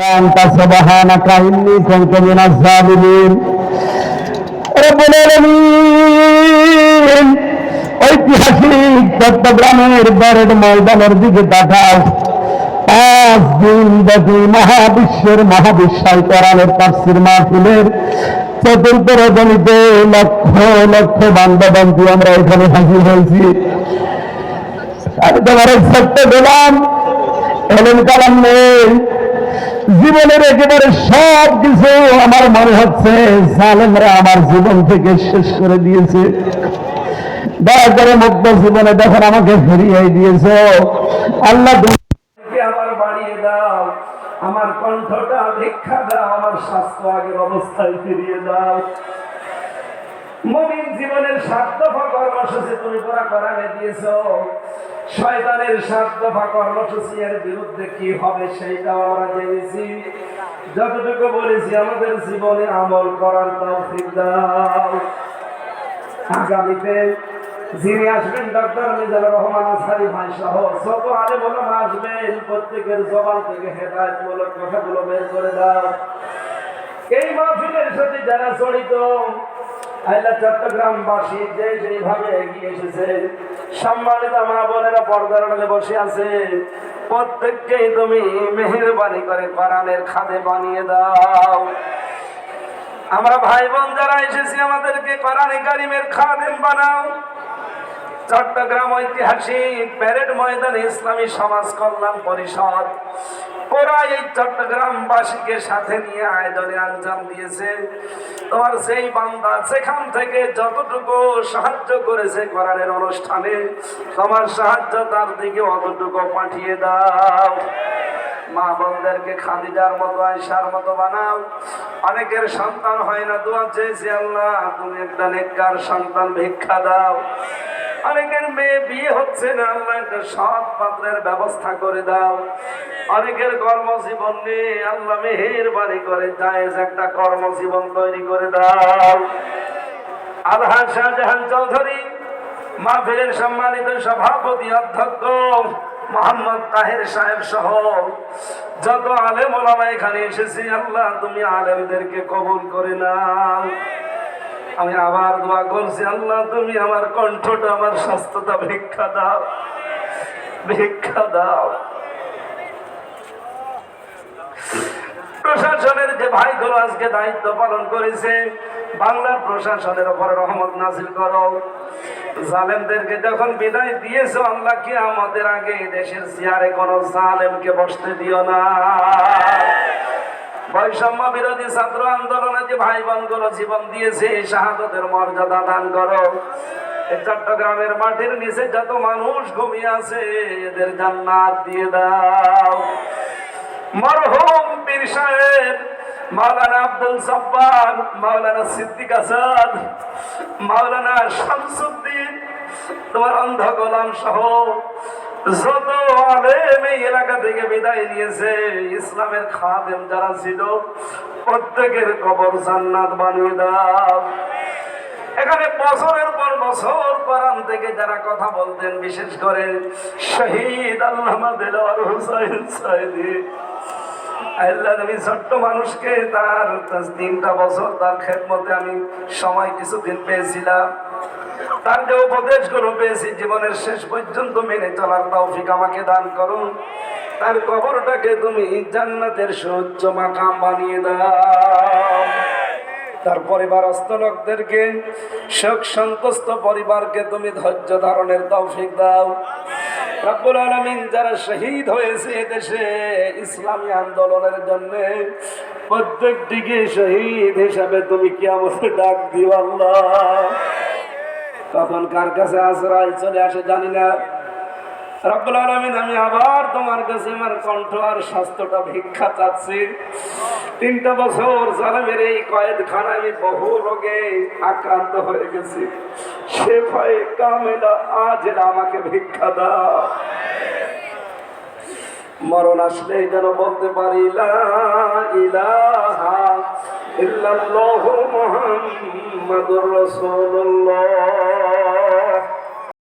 أنت سبحانك إني كنت من الظالمين رب العالمين ঐতিহাসিক চট্টগ্রামের ব্যারেড ময়দানের দিকে তাকাও পাঁচ দিন ব্যাপী মহাবিশ্বের মহাবিশ্বায় কোরআনের তাফসির মাহফিলের চতুর্থ রজনীতে লক্ষ লক্ষ বান্ধবান্ধী আমরা এখানে হাজির হয়েছি আমি তোমার সত্য দিলাম এলেন কালাম নেই জীবনের একেবারে সব কিছু আমার মনে হচ্ছে জালেমরা আমার জীবন থেকে শেষ করে দিয়েছে। দয়া করে মুক্ত জীবনে যখন আমাকে ফিরিয়ে দিয়েছ। আল্লাহ আমার বাড়িয়ে দাও, আমার কণ্ঠটা ভিক্ষা দাও, আমার স্বাস্থ্য আগের অবস্থায় ফিরিয়ে দাও। মমিন জীবনের সাত কর্মসূচি তুমি করা করানে দিয়েছ। শয়তানের সাত দফা কর্মসূচি এর বিরুদ্ধে কি হবে সেইটাও আমরা জেনেছি। যতটুকু বলেছি, আমাদের জীবনে আমল করার তৌফিক দাও। আগামীতে যিনি আসবেন ডক্টর মিজানুর রহমান আসারি ভাই সহ সব আলে বললাম আসবেন, প্রত্যেকের জবান থেকে হেদায়তমূলক কথাগুলো বের করে দাও। এই মাহফিলের সাথে যারা জড়িত চট্টগ্রামবাসী যে যেভাবে এগিয়ে এসেছে, সম্মানিত মা বোনেরা বসে আছে তুমি মেহেরবানি করে খাদে বানিয়ে দাও। আমরা ভাই বোন যারা এসেছি, আমাদেরকে কারিমের খাদেম বানাও। চট্টগ্রাম ঐতিহাসিক প্যারেড ময়দানে ইসলামী সমাজ কল্যাণ পরিষদ ওরা এই চট্টগ্রামবাসীকে সাথে নিয়ে আয়োজনে আঞ্জাম দিয়েছে। তোমার সেই বান্দা সেখান থেকে যতটুকু সাহায্য করেছে কোরআনের অনুষ্ঠানে, তোমার সাহায্য তার দিকে অতটুকু পাঠিয়ে দাও। মা বোনদেরকে খাদিজার মতো আয়সার মতো বানাও। অনেকের সন্তান হয় না, দোয়া চেয়েছি আল্লাহ, তুমি একটা নেককার সন্তান ভিক্ষা দাও। অনেকের মেয়ে বিয়ে হচ্ছে না, আল্লাহ একটা সৎ পাত্রের ব্যবস্থা করে দাও। অনেকের কর্মজীবন নিয়ে আল্লাহ মেহের বাড়ি করে, জায়েজ একটা কর্মজীবন তৈরি করে দাও। আলহাজ শাহজাহান চৌধুরী, মাহফিলের সম্মানিত সভাপতি অধ্যক্ষ মোহাম্মদ তাহের সাহেব সহ যত আলেম ওলামা এখানে এসেছি, আল্লাহ তুমি আলেমদেরকে কবুল করে নাও। আমি আবার দোয়া করছি, আল্লাহ তুমি আমার কণ্ঠটা, আমার স্বাস্থ্যটা ভিক্ষা দাও। ভিক্ষা দাও। প্রশাসনের যে ভাইগুলো আজকে দায়িত্ব পালন করেছে, বাংলার প্রশাসনের উপরে রহমত নাজিল করো। জালেমদেরকে যখন বিদায় দিয়েছ, আল্লাহ কি আমাদের আগে দেশের চেয়ারে কোনো জালেমকে বসতে দিও না? বৈষম্য বিরোধী ছাত্র আন্দোলনে যে ভাই বোনগুলো জীবন দিয়েছে, শাহাদতের মর্যাদা দান করো। চট্টগ্রামের মাটির নিচে যত মানুষ ঘুমিয়ে আছে, এদের জান্নাত দিয়ে দাও। মরহুম পীর সাহেব, মাওলানা আব্দুল সাব্বার মাওলানা সিদ্দিক আসাদ, মাওলানা শামসুদ্দিন, তোমার অন্ধ গোলাম সহ যত আলেম এই এলাকা থেকে বিদায় নিয়েছে, ইসলামের খাদেম যারা ছিল, প্রত্যেকের কবর জান্নাত বানিয়ে দাও। এখানে বছরের পর বছর কোরআন থেকে যারা কথা বলতেন, বিশেষ করে শহীদ আল্লামা দেলাওয়ার হুসাইন সাইদি, আল্লাহ আমি ছোট্ট মানুষকে তার তিনটা বছর তার খেদমতে আমি সময় কিছুদিন পেয়েছিলাম। তার যে উপদেশগুলো পেয়েছি, জীবনের শেষ পর্যন্ত মেনে চলার তৌফিক আমাকে দান করুন। তার কবরটাকে তুমি জান্নাতের সুউচ্চ মাকাম বানিয়ে দাও। তার পরিবারস্থ লোকদেরকে শোক সন্তুষ্ট পরিবারকে তুমি ধৈর্য ধারণের তৌফিক দাও। রব্বুল আলমিন যারা শহীদ হয়েছে এদেশে, ইসলামী আন্দোলনের জন্য প্রত্যেকটিকে শহীদ হিসাবে তুমি কি আমাকে ডাক দিও আল্লাহ। তখন কার কাছে আশ্রয় চলে আসে, জানি না। রব্বুল আমি আবার তোমার কাছে আমার কণ্ঠ আর স্বাস্থ্যটা ভিক্ষা চাচ্ছি। তিনটা বছর জালামের এই কয়েদখানায় আমি বহু রোগে আক্রান্ত হয়ে গেছি। সে ভয়ে কামেলা আজ আমাকে ভিক্ষা দাও। মরণ আসলে যেন বলতে পারি, লা ইল্লাল্লাহু মুহাম্মাদুর রাসূলুল্লাহ।